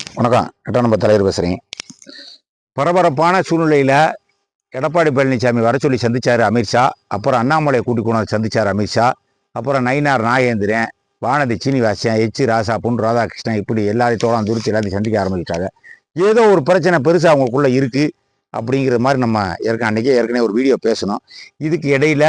வணக்கம். எட்டாம் நம்பர் தலைவர் பேசுகிறேன் பரபரப்பான சூழ்நிலையில் எடப்பாடி பழனிசாமி வர சொல்லி சந்திச்சார் அமித்ஷா அப்புறம் அண்ணாமலையை கூட்டிக் கொண்டு சந்திச்சார் அமித்ஷா அப்புறம் நயினார் நாகேந்திரன் வானதி சீனிவாசன் எச் ராசா பொன் ராதாகிருஷ்ணன் இப்படி எல்லாரையும் தோழம் துருத்தி எல்லாத்தையும் சந்திக்க ஆரம்பிச்சிட்டாங்க. ஏதோ ஒரு பிரச்சனை பெருசாக அவங்களுக்குள்ளே இருக்குது அப்படிங்கிற மாதிரி நம்ம ஏற்கனவே அன்றைக்கே ஏற்கனவே ஒரு வீடியோ பேசணும் இதுக்கு இடையில்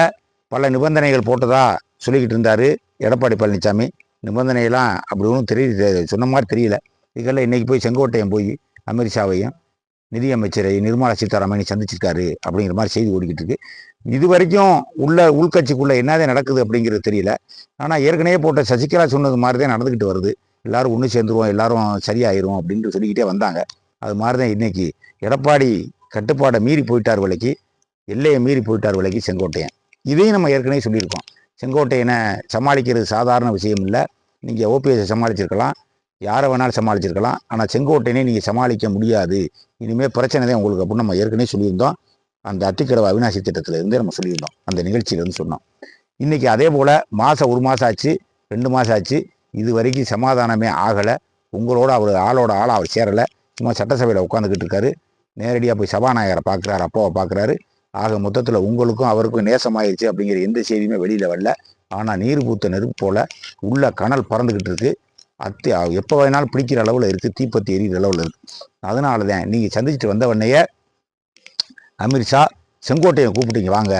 பல நிபந்தனைகள் போட்டதாக சொல்லிக்கிட்டு இருந்தார் எடப்பாடி பழனிசாமி. நிபந்தனையெல்லாம் அப்படி ஒன்றும் தெரியல சொன்ன மாதிரி தெரியல. இதுக்கெல்லாம் இன்னைக்கு போய் செங்கோட்டையன் போய் அமித்ஷாவையும் நிதியமைச்சரை நிர்மலா சீதாராமனை சந்திச்சிருக்காரு அப்படிங்கிற மாதிரி செய்தி ஓடிக்கிட்டு இருக்கு. இது வரைக்கும் உள்ள உள்கட்சிக்குள்ளே என்னதான் நடக்குது அப்படிங்கிறது தெரியல. ஆனால் ஏற்கனவே போட்ட சசிகலா சொன்னது மாதிரி தான் நடந்துக்கிட்டு வருது. எல்லாரும் ஒன்று சேர்ந்துருவோம் எல்லாரும் சரியாயிரும் அப்படின்ட்டு சொல்லிக்கிட்டே வந்தாங்க. அது மாதிரி தான் இன்னைக்கு எடப்பாடி கட்டுப்பாடை மீறி போயிட்டார் விலைக்கு எல்லையை மீறி போயிட்டார் விலைக்கு செங்கோட்டையன். இதையும் நம்ம ஏற்கனவே சொல்லியிருக்கோம். செங்கோட்டையனை சமாளிக்கிறது சாதாரண விஷயம் இல்லை. நீங்கள் ஓபிஎஸை சமாளிச்சிருக்கலாம். யாரை வேணாலும் சமாளிச்சிருக்கலாம். ஆனால் செங்கோட்டையனே நீங்கள் சமாளிக்க முடியாது. இனிமேல் பிரச்சனை தான் உங்களுக்கு அப்படின்னு நம்ம ஏற்கனவே சொல்லியிருந்தோம். அந்த அத்திக்கடவு அவினாசி திட்டத்திலேருந்தே நம்ம சொல்லியிருந்தோம். அந்த நிகழ்ச்சியிலேருந்து சொன்னோம். இன்றைக்கி அதே போல் மாதம் ஒரு மாதம் ஆச்சு ரெண்டு மாதம் ஆச்சு. இது வரைக்கும் சமாதானமே ஆகலை. உங்களோட அவர் ஆளோட ஆள் அவர் சேரலை. சும்மா சட்டசபையில் உட்காந்துக்கிட்டு இருக்காரு. நேரடியாக போய் சபாநாயகரை பார்க்குறாரு அப்பாவை பார்க்குறாரு. ஆக மொத்தத்தில் உங்களுக்கும் அவருக்கும் நேசமாயிருச்சு அப்படிங்கிற எந்த செய்தியுமே வெளியில் வரல. ஆனால் நீர் பூத்த நெருப்பு போல் உள்ள கனல் பறந்துக்கிட்டு இருக்குது அத்தி எப்போ வேணாலும் பிடிக்கிற அளவில் இருக்குது தீப்பத்தி எரியிற அளவில் இருக்குது அதனால தான் நீங்கள் சந்திச்சுட்டு வந்த உடனேயே அமித்ஷா செங்கோட்டையை கூப்பிட்டீங்க வாங்க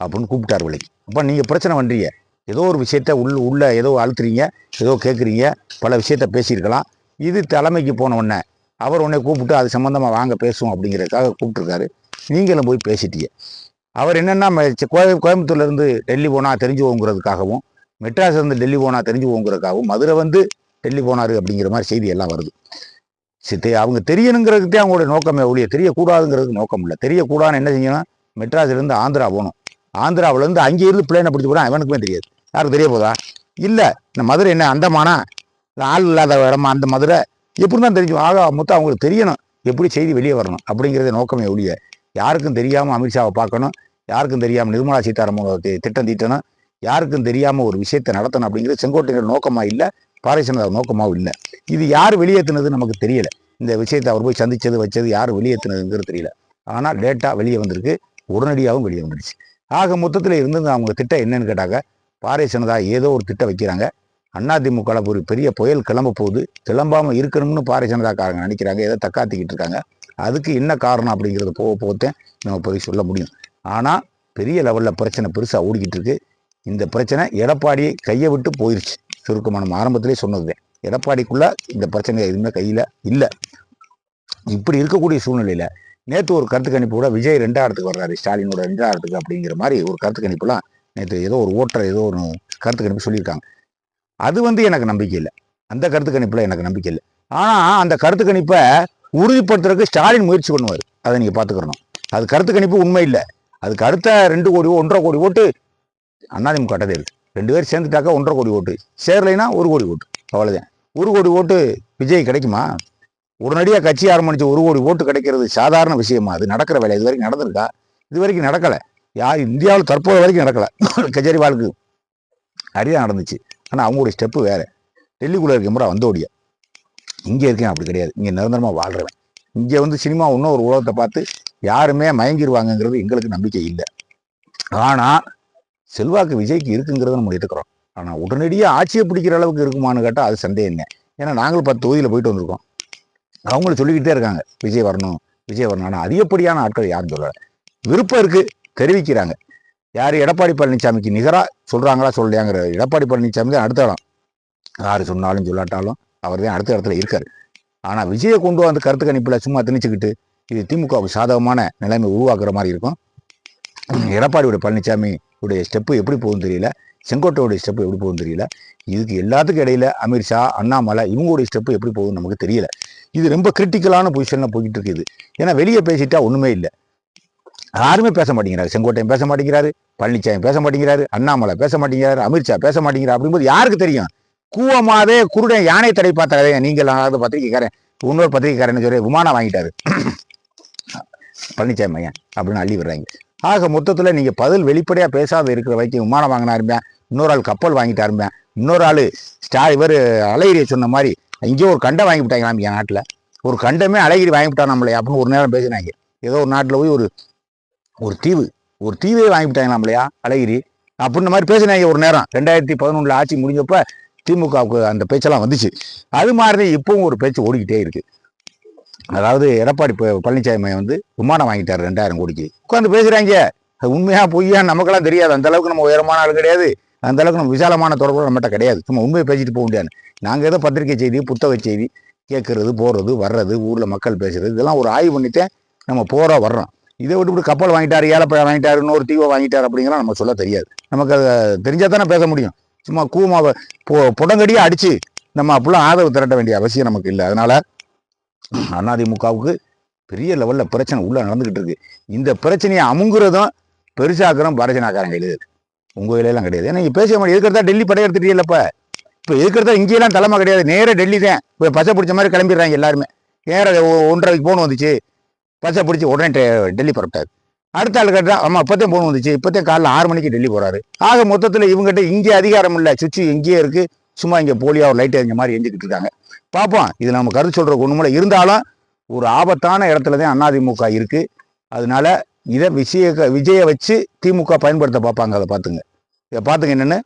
அப்படின்னு கூப்பிட்டார் விலை அப்போ நீங்கள் பிரச்சனை பண்ணுறீங்க ஏதோ ஒரு விஷயத்த உள்ள உள்ள ஏதோ அழுத்துறீங்க ஏதோ கேட்குறீங்க பல விஷயத்த பேசியிருக்கலாம். இது தலைமைக்கு போன உடனே அவர் உன்னை கூப்பிட்டு அது சம்மந்தமாக வாங்க பேசுவோம் அப்படிங்கிறதுக்காக கூப்பிட்டுருக்காரு. நீங்களும் போய் பேசிட்டீங்க. அவர் என்னென்னா கோயம் கோயம்புத்தூர்லேருந்து டெல்லி போனால் தெரிஞ்சுவோங்கிறதுக்காகவும் போங்கிறதுக்காகவும் மெட்ராஸ்லேருந்து டெல்லி போனால் தெரிஞ்சுவோங்கிறதுக்காகவும் மதுரை வந்து டெல்லி போனார் அப்படிங்கிற மாதிரி செய்தி எல்லாம் வருது சித்தி அவங்க தெரியணுங்கிறதுக்கே அவங்களுடைய நோக்கமே ஒழிய தெரியக்கூடாதுங்கிறதுக்கு நோக்கம் இல்லை. தெரியக்கூடாதுன்னு என்ன செய்யணும் மெட்ராஸ்லேருந்து ஆந்திரா போகணும். ஆந்திராவிலேருந்து அங்கே இருந்து பிளேனை பிடிச்சி போனால் அவனுக்குமே தெரியாது. யாருக்கு தெரிய போதா? இல்லை. இந்த மதுரை என்ன அந்தமானா? ஆள் இல்லாத இடமா? அந்த மதுரை? எப்படி தான் தெரிஞ்சு ஆகா மொத்தம் அவங்களுக்கு தெரியணும். எப்படி செய்தி வெளியே வரணும் அப்படிங்கிறத நோக்கமே ஒழிய யாருக்கும் தெரியாமல் அமித்ஷாவை பார்க்கணும். யாருக்கும் தெரியாமல் நிர்மலா சீதாராமன் திட்டம் தீட்டணும். யாருக்கும் தெரியாமல் ஒரு விஷயத்தை நடத்தணும் அப்படிங்கிறது செங்கோட்டையர் நோக்கமாக இல்லை. பாரதிய நோக்கமாகவும் இல்லை. இது யார் வெளியேற்றினது நமக்கு தெரியல. இந்த விஷயத்தை அவர் போய் சந்திச்சது வச்சது யார் வெளியேற்றினதுங்கிறது தெரியல. ஆனால் டேட்டா வெளியே வந்திருக்கு. உடனடியாகவும் வெளியே வந்துடுச்சு ஆக மொத்தத்தில் இருந்து அவங்க திட்டம் என்னன்னு கேட்டாங்க பாரதிய ஜனதா ஏதோ ஒரு திட்டம் வைக்கிறாங்க. அதிமுகவில் ஒரு பெரிய புயல் கிளம்ப போகுது. கிளம்பாமல் இருக்கணும்னு பாரதிய ஜனதாக்காரங்க நினைக்கிறாங்க. ஏதோ தக்காத்திக்கிட்டு இருக்காங்க. அதுக்கு என்ன காரணம் அப்படிங்கிறத போக போகத்தேன் நம்ம போய் சொல்ல முடியும். ஆனால் பெரிய லெவலில் பிரச்சனை பெருசாக ஓடிக்கிட்டு இருக்கு. இந்த பிரச்சனை எடப்பாடியை கையை விட்டு போயிடுச்சு சுருக்கமாக நம்ம ஆரம்பத்திலே சொன்னது எடப்பாடிக்குள்ள இந்த பிரச்சனை எதுவுமே கையில் இல்லை. இப்படி இருக்கக்கூடிய சூழ்நிலையில் நேற்று ஒரு கருத்து கணிப்பு கூட விஜய் ரெண்டாயிரத்துக்கு வர்றாரு ஸ்டாலினோட ரெண்டாயிரத்துக்கு அப்படிங்கிற மாதிரி ஒரு கருத்து கணிப்புலாம் நேற்று ஏதோ ஒரு ஓட்டர் ஏதோ ஒரு கருத்து கணிப்பு சொல்லியிருக்காங்க. அது வந்து எனக்கு நம்பிக்கை இல்லை. அந்த கருத்து கணிப்பில் எனக்கு நம்பிக்கை இல்லை. ஆனால் அந்த கருத்து கணிப்பை உறுதிப்படுத்துறதுக்கு ஸ்டாலின் முயற்சி பண்ணுவார். அதை நீங்கள் பார்த்துக்கிறணும் அது கருத்து கணிப்பு உண்மை இல்லை. அதுக்கு அடுத்த ரெண்டு கோடி ஒன்றரை கோடி ஓட்டு அண்ணாதிமுக கட்டதே இருக்குது ரெண்டு பேர் சேர்ந்துட்டாக்கா ஒன்றரை கோடி ஓட்டு. சேரலைன்னா ஒரு கோடி ஓட்டு. அவ்வளோதான் ஒரு கோடி ஓட்டு விஜய் கிடைக்குமா? உடனடியாக கட்சி ஆரம்பிச்ச ஒரு கோடி ஓட்டு கிடைக்கிறது சாதாரண விஷயமா? அது நடக்கிற வேலை. இது வரைக்கும் நடந்திருக்கா? இது வரைக்கும் நடக்கலை. யார் இந்தியாவில் தற்போது வரைக்கும் நடக்கலை. கெஜ்ரிவாலுக்கு அடிதான் நடந்துச்சு. ஆனால் அவங்களுடைய ஸ்டெப்பு வேறு. டெல்லிக்குள்ளே இருக்க முறை வந்தோடிய இங்கே இருக்கேன். அப்படி கிடையாது. இங்கே நிரந்தரமாக வாழ்கிறவன் இங்கே வந்து சினிமா இன்னும் ஒரு உலகத்தை பார்த்து யாருமே மயங்கிடுவாங்கங்கிறது எங்களுக்கு நம்பிக்கை இல்லை. ஆனால் செல்வாக்கு விஜய்க்கு இருக்குங்கிறத நம்ம எடுக்கிறோம் ஆனால் உடனடியாக ஆட்சியை பிடிக்கிற அளவுக்கு இருக்குமான்னு கேட்டால் அது சந்தேகம் இல்லை. ஏன்னா நாங்களும் பத்து தொகுதியில் போயிட்டு வந்திருக்கோம். அவங்களும் சொல்லிக்கிட்டே இருக்காங்க. விஜய் வரணும் விஜய் வரணும். ஆனால் அதிகப்படியான ஆட்கள் யாரும் சொல்லலை. விருப்பம் இருக்குது தெரிவிக்கிறாங்க. யார் எடப்பாடி பழனிசாமிக்கு நிகராக சொல்கிறாங்களா சொல்லலையாங்கிற எடப்பாடி பழனிசாமி தான் அடுத்த இடம். யார் சொன்னாலும் சொல்லாட்டாலும் அவர் தான் அடுத்த இடத்துல இருக்கார். ஆனால் விஜயை கொண்டு வந்து கருத்து கணிப்பில் சும்மா திணிச்சுக்கிட்டு இது திமுகவுக்கு சாதகமான நிலைமை உருவாக்குற மாதிரி இருக்கும். எடப்பாடியோட பழனிசாமி உடைய ஸ்டெப்பு எப்படி போகும் தெரியல. செங்கோட்டையோடைய ஸ்டெப்பு எப்படி போகுதுன்னு தெரியல. இதுக்கு எல்லாத்துக்கும் இடையில அமித்ஷா அண்ணாமலை இவங்களுடைய ஸ்டெப்பு எப்படி போகுதுன்னு நமக்கு தெரியல. இது ரொம்ப கிரிட்டிக்கலான பொசிஷனில் போய்கிட்டு இருக்குது. ஏன்னா வெளியே பேசிட்டா ஒன்றுமே இல்லை. யாருமே பேச மாட்டேங்கிறாரு. செங்கோட்டையும் பேச மாட்டேங்கிறாரு. பழனிசாமி பேச மாட்டேங்கிறாரு. அண்ணாமலை பேச மாட்டேங்கிறாரு. அமித்ஷா பேச மாட்டேங்கிறார். அப்படிங்கும்போது யாருக்கு தெரியும்? கூவமாதே குருடன் யானை தடை பார்த்தாரே. நீங்கள் அதாவது பத்திரிகைக்காரன் இன்னொரு பத்திரிகைக்காரன் சொல்லி விமானம் வாங்கிட்டாரு. பழனிசாமி ஐயன் அப்படின்னு அள்ளி விடுறாங்க. ஆக மொத்தத்தில் நீங்கள் பதில் வெளிப்படையாக பேசாத இருக்கிற வரைக்கும் விமானம் வாங்கினாருமே இன்னொரு ஆள் கப்பல் வாங்கிட்டாருமே இன்னொரு ஆள் ஸ்டா இவர் அலைகிரியை சொன்ன மாதிரி இங்கே ஒரு கண்டை வாங்கி விட்டாங்க என் நாட்டில்? ஒரு கண்டமே அழகிரி வாங்கி நம்மளே அப்படின்னு ஒரு நேரம் பேசினாங்க. ஏதோ ஒரு நாட்டில் போய் ஒரு ஒரு தீவு ஒரு தீவே வாங்கிவிட்டாங்க நம்மளையா? அழகிரி அப்படின்ற மாதிரி பேசினாங்க ஒரு நேரம். ரெண்டாயிரத்தி பதினொன்றில் ஆட்சி முடிஞ்சப்போ திமுகவுக்கு அந்த பேச்செல்லாம் வந்துச்சு. அது மாதிரி தான் இப்பவும் ஒரு பேச்சு ஓடிக்கிட்டே இருக்குது அதாவது எடப்பாடி பழனிசாமி வந்து விமானம் வாங்கிட்டார் ரெண்டாயிரம் கோடிக்கு. உட்காந்து பேசுகிறாங்க அது உண்மையா பொய்யா நமக்கெல்லாம் தெரியாது. அந்த அளவுக்கு நம்ம உயரமான ஆள் கிடையாது. அந்த அளவுக்கு நம்ம விசாலமான தொடர்பு நம்மகிட்ட கிடையாது. சும்மா உண்மையை பேசிட்டு போக முடியாது நாங்கள் ஏதோ பத்திரிகை செய்தி புத்தக செய்தி கேட்கறது போகிறது வர்றது ஊரில் மக்கள் பேசுறது இதெல்லாம் ஒரு ஆய்வு பண்ணிட்டேன் நம்ம போகிறோம் வர்றோம் இதை விட்டு இப்படி கப்பல் வாங்கிட்டார் ஏலப்பழம் வாங்கிட்டாரு இன்னொரு தீவை வாங்கிட்டாரு அப்படிங்கிற நம்ம சொல்ல தெரியாது. நமக்கு அதை தெரிஞ்சால் தானே பேச முடியும். சும்மா கூமாவை பொ புடங்கடியாக அடித்து நம்ம அப்படிலாம் ஆதரவு திரட்ட வேண்டிய அவசியம் நமக்கு இல்லை. அதனால் அதிமுகவுக்கு பெரிய லெவலில் பிரச்சனை உள்ளே நடந்துக்கிட்டு இருக்கு. இந்த பிரச்சனையை அமுங்குறதும் பெருசாக்குறோம் பாரதியநாக்காரன் கையில் இருக்கு உங்கள் கையிலலாம் கிடையாது. ஏன்னா நீங்கள் பேச முடியும் எதுக்கிறதா டெல்லி படையெடுத்துட்டே இல்லப்ப இப்போ இருக்கிறதா இங்கேயெல்லாம் தலைமை கிடையாது. நேராக டெல்லி தான் இப்போ பச்சை பிடிச்ச மாதிரி கிளம்பிடுறாங்க எல்லாருமே. நேராக ஒ- ஒன்றரைக்கு போன் வந்துச்சு. பச்சை பிடிச்சி உடனே டெ- டெல்லி புறப்பட்டார். அடுத்த ஆள் கேட்டால் ஆமாம் இப்போத்தையும் போன் வந்துச்சு. இப்போத்தையும் காலைல ஆறு மணிக்கு டெல்லி போகிறாரு ஆக மொத்தத்தில் இவங்ககிட்ட இங்கே அதிகாரம் இல்லை. சுற்றி இங்கேயே இருக்குது சும்மா இங்கே போலியாக ஒரு லைட் எரிஞ்ச மாதிரி எஞ்சிக்கிட்டு இருக்காங்க. பார்ப்போம் இது நம்ம கருத்து சொல்கிற ஒன்றுமில்ல இருந்தாலும் ஒரு ஆபத்தான இடத்துல தான் அதிமுக இருக்குது அதனால இதை விஜய விஜயை வச்சு திமுக பயன்படுத்த பார்ப்பாங்க. அதை பார்த்துங்க. இதை பார்த்துங்க என்னென்னு?